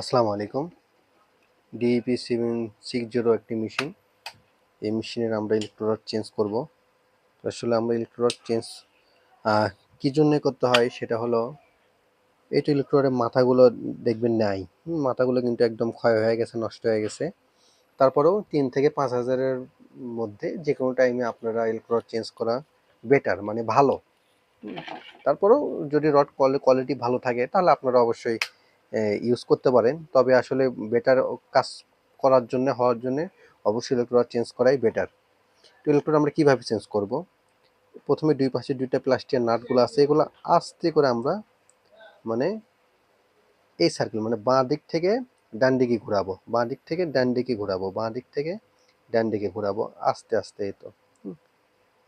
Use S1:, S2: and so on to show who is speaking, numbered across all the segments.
S1: আসসালামু আলাইকুম। DEP seven six zero একটি মেশিন এই মেশিনের আমরা ইলেকট্রোড চেঞ্জ করব। আসলে আমরা ইলেকট্রোড চেঞ্জ কী জন্যে করতে হয় সেটা হলো, এই তো মাথাগুলো দেখবেন নাই। মাথাগুলো কিন্তু একদম ক্ষয় হয়ে গেছে, নষ্ট হয়ে গেছে। তারপরেও তিন থেকে পাঁচ হাজারের মধ্যে যে কোনো টাইমে আপনারা ইলেকট্রোড চেঞ্জ করা বেটার মানে ভালো। তারপরেও যদি রড কোয়ালিটি ভালো থাকে, তাহলে আপনারা অবশ্যই ইউজ করতে পারেন। তবে আসলে বেটার কাজ করার জন্য, হওয়ার জন্য অবশ্যই ইলেকট্রোড চেঞ্জ করাই বেটার তো ইলেকট্রোড আমরা কীভাবে চেঞ্জ করব? প্রথমে দুই পাশে দুইটা প্লাস্টিকের নাটগুলো আছে, এগুলো আস্তে করে আমরা মানে এই সার্কেল মানে বাঁ দিক থেকে ডান দিকে ঘোরাবো। বাঁ দিক থেকে ডান দিকে ঘোরাবো। বাঁ দিক থেকে ডান দিকে ঘোরাবো। আস্তে আস্তে তো।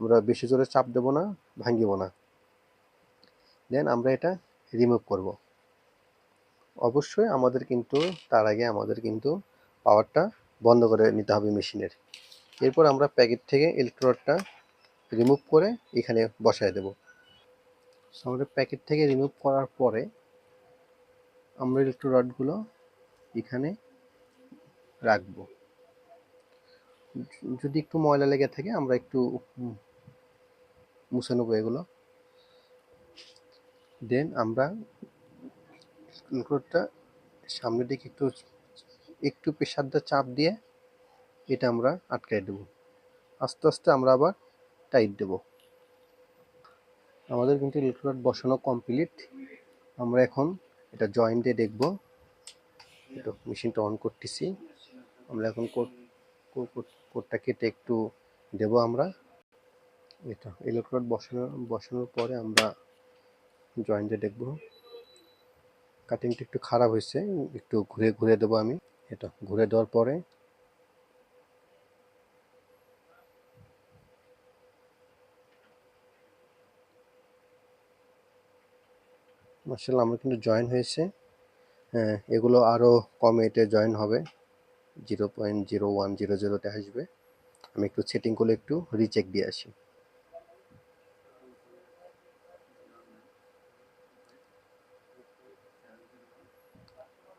S1: আমরা বেশি জোরে চাপ দেবো না ভাঙিব না। দেন আমরা এটা রিমুভ করব। অবশ্যই আমাদের কিন্তু, তার আগে আমাদের কিন্তু পাওয়ারটা বন্ধ করে নিতে হবে মেশিনের এরপর আমরা প্যাকেট থেকে ইলেকট্রোডটা রিমুভ করে এখানে বসায় দেব। আমরা প্যাকেট থেকে রিমুভ করার পরে আমরা ইলেকট্রোডগুলো এখানে রাখব। যদি একটু ময়লা লেগে থাকে, আমরা একটু মুছে নেব এগুলো। দেন আমরা ইলেকট্রোডটা সামনের দিকে একটু একটু প্রেশার দিয়ে চাপ দিয়ে এটা আমরা আটকাই দেব। আস্তে আস্তে আমরা আবার টাইট দেব। আমাদের কিন্তু ইলেকট্রোড বসানো কমপ্লিট আমরা এখন এটা জয়েন্ট দিয়ে দেখব। একটু মেশিনটা অন করতেছি। আমরা এখন কোড কোডটা কেটে একটু দেব আমরা। এটা ইলেকট্রোড বসানো, বসানোর পরে আমরা জয়েন্ট দেখব। কাটিংটা একটু খারাপ হয়েছে, একটু ঘুরে ঘুরে দেবো আমি। এটা, ঘুরে দেওয়ার পরে। মার্শাল আমার কিন্তু জয়েন হয়েছে। হ্যাঁ এগুলো আরও কমে এতে জয়েন হবে zero point zero one zero জিরোতে আসবে। আমি একটু সেটিং করে একটু রিচেক দিয়ে আসি।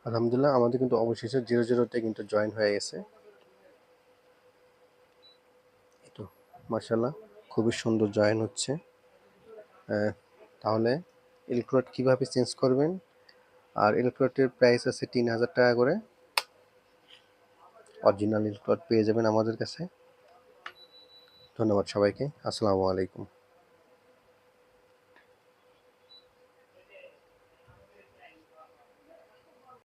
S1: আলহামদুলিল্লাহ, আমাদের কিন্তু অবশেষে জিরো জিরোতে কিন্তু জয়েন হয়ে গেছে। তো মার্শাল্লাহ খুবই সুন্দর জয়েন হচ্ছে। তাহলে ইলেকট্রোড কীভাবে চেঞ্জ করবেন? আর ইলেকট্রোডের প্রাইস আছে তিন হাজার টাকা করে। অরিজিনাল ইলেকট্রোড পেয়ে যাবেন আমাদের কাছে। ধন্যবাদ সবাইকে, আসসালামু আলাইকুম।